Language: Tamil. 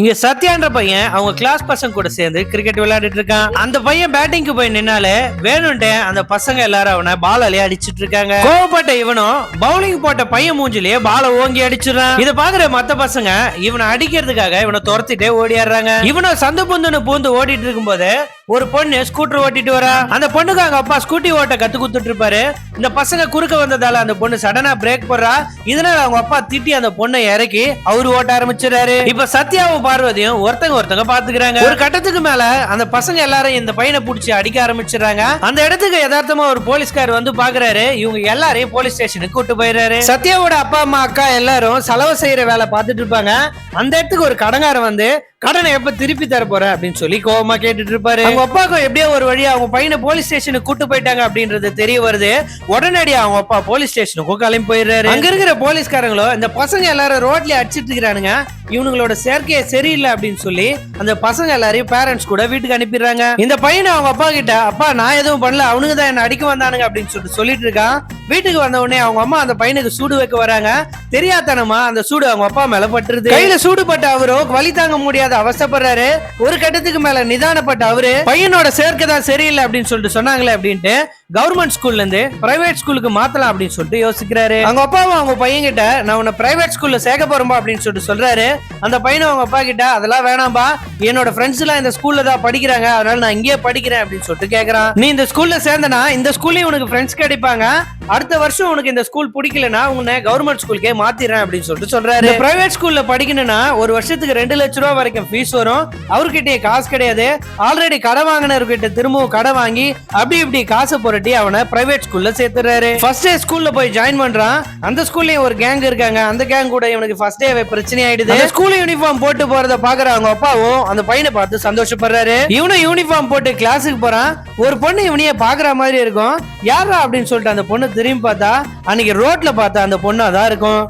இங்க சத்யான்ற பையன் அவங்க கிளாஸ் பசங்க கூட சேர்ந்து கிரிக்கெட் விளையாடிட்டு இருக்கான். அந்த பையன் பேட்டிங்க்கு போய் நின்னாலே வேணும்ட்டே அந்த பசங்க எல்லாரும் அவனை பாலாலே அடிச்சிட்டு இருக்காங்க. கோவப்பட்ட இவனும் பவுலிங் போட்ட பையன் மூஞ்சிலேயே பால ஓங்கி அடிச்சிடுறான். இதை பாக்குற மத்த பசங்க இவனை அடிக்கிறதுக்காக இவனை துரத்திட்டே ஓடியாடுறாங்க. இவனும் சந்து புந்துன்னு பூந்து ஓடிட்டு இருக்கும்போது ஒரு பொண்ணு ஸ்கூட்டர் ஓட்டிட்டு வரா. அந்த பொண்ணுக்கு அவங்க அப்பா ஸ்கூட்டி ஓட்ட கத்து கொடுத்துட்டு இருப்பாரு. இந்த பசங்க குறுக்க வந்ததால அந்த பொண்ணு சடனா பிரேக் போடுறா. இதனால அவங்க அப்பா திட்டி அந்த பொண்ணை இறக்கி அவரு ஓட்ட ஆரம்பிச்சிடுறாரு. இப்ப சத்யாவும் பார்வதியும் ஒருத்தங்க ஒருத்தங்க பாத்துக்கிறாங்க. ஒரு கட்டத்துக்கு மேல அந்த பசங்க எல்லாரும் இந்த பையனை புடிச்சு அடிக்க ஆரம்பிச்சிடுறாங்க. அந்த இடத்துக்கு யதார்த்தமா ஒரு போலீஸ்கார் வந்து பாக்குறாரு. இவங்க எல்லாரையும் போலீஸ் ஸ்டேஷனுக்கு கூட்டு போயிடுறாரு. சத்யாவோட அப்பா அம்மா அக்கா எல்லாரும் செலவு செய்யற வேலை பார்த்துட்டு இருப்பாங்க. அந்த இடத்துக்கு ஒரு கடங்காரன் வந்து கடனை எப்ப திருப்பி தர போற? அப்படின்னு சொல்லி கோவமா கேட்டுட்டு இருப்பாரு. அவங்க அப்பாவுக்கும் எப்படியோ ஒரு வழியா அவங்க பையனை போலீஸ் ஸ்டேஷனுக்கு கூட்டு போயிட்டாங்க அப்படின்றது தெரிய வருது. உடனடியா அவங்க அப்பா போலீஸ் ஸ்டேஷனுக்கும் கிளம்பி போயிடுறாரு. அங்க இருக்கிற போலீஸ்காரங்களும் இந்த பசங்க எல்லாரும் ரோட்ல அடிச்சிட்டு இருக்கிறானுங்க. இவனுங்களோட செயற்கையை சரியில்லை அப்படின்னு சொல்லி அந்த பசங்க எல்லாரையும் பேரண்ட்ஸ் கூட வீட்டுக்கு அனுப்பிடுறாங்க. இந்த பையனை அவங்க அப்பா கிட்ட அப்பா நான் எதுவும் பண்ணல அவனுங்க தான் என்ன அடிக்க வந்தானுங்க அப்படின்னு சொல்லிட்டு சொல்லிட்டு இருக்கான். வீட்டுக்கு வந்த உடனே அவங்க அம்மா அந்த பையனுக்கு சூடு வைக்க வராங்க. தெரியாதனமா அந்த சூடு அவங்க அப்பா மேல பட்டுருது. கையில சூடு பட்ட அவரோ வழி தாங்க முடியாத அவஸ்தைப்படுறாரு ஒரு கட்டத்துக்கு மேல நிதானப்பட்ட அவரு பையனோட சேர்க்கை தான் சரியில்லை அப்படின்னு சொல்லிட்டு சொன்னாங்களே அப்படின்ட்டு கவர்மெண்ட் ஸ்கூல்ல இருந்து பிரைவேட் ஸ்கூலுக்கு மாத்தலாம் அப்படின்னு சொல்லிட்டு யோசிக்கிறாரு. அவங்க அப்பாவும் அவங்க பையன் கிட்ட நான் உன்னை பிரைவேட் ஸ்கூல்ல சேர்க்க போறோம்பா அப்படின்னு சொல்லிட்டு சொல்றாரு. அந்த பையனும் அவங்க அப்பா கிட்ட அதெல்லாம் வேணாம்பா. என்னோட ஃப்ரெண்ட்ஸ் எல்லாம் இந்த ஸ்கூல்ல தான் படிக்கிறாங்க. அதனால நான் இங்கேயே படிக்கிறேன் அப்படின்னு சொல்லிட்டு கேக்குறான். நீ இந்த ஸ்கூல்ல சேர்ந்தனா இந்த ஸ்கூல்லயும் உனக்கு ஃப்ரெண்ட்ஸ் கிடைப்பாங்க. அடுத்த வருஷம் உனக்கு இந்த ஸ்கூல் பிடிக்கலனா உன்னை கவர்மெண்ட் ஸ்கூலுக்கே மாத்திடுறேன் அப்படின்னு சொல்லிட்டு சொல்றாரு. பிரைவேட் ஸ்கூல்ல படிக்கணும்னா ஒரு வருஷத்துக்கு ரெண்டு லட்ச ரூபா வரைக்கும் ஃபீஸ் வரும். அவர்கிட்டயே காசு கிடையாது. ஆல்ரெடி கடை வாங்கினவர்கிட்ட திரும்பவும் கடை வாங்கி அப்படி இப்படி காசு புரட்டி அவனை பிரைவேட் ஸ்கூல்ல சேர்த்துறாரு. ஃபர்ஸ்ட் டே ஸ்கூல்ல போய் ஜாயின் பண்றான். அந்த ஸ்கூல்லயும் ஒரு கேங் இருக்காங்க. அந்த கேங் கூட இவனுக்கு ஃபர்ஸ்ட் டே பிரச்சனை ஆயிடுது. ஸ்கூல் யூனிஃபார்ம் போட்டு போறத பாக்குற அவங்க அப்பாவும் அந்த பையனை பார்த்து சந்தோஷப்படுறாரு. இவனும் யூனிஃபார்ம் போட்டு கிளாஸுக்கு போறான். ஒரு பொண்ணு இவனையே பாக்குற மாதிரி இருக்கும். யாரா அப்படின்னு சொல்லிட்டு அந்த பொண்ணு திரும்பி பார்த்தா அன்னைக்கு ரோட்ல பார்த்தா அந்த பொண்ணு அதான் இருக்கும்.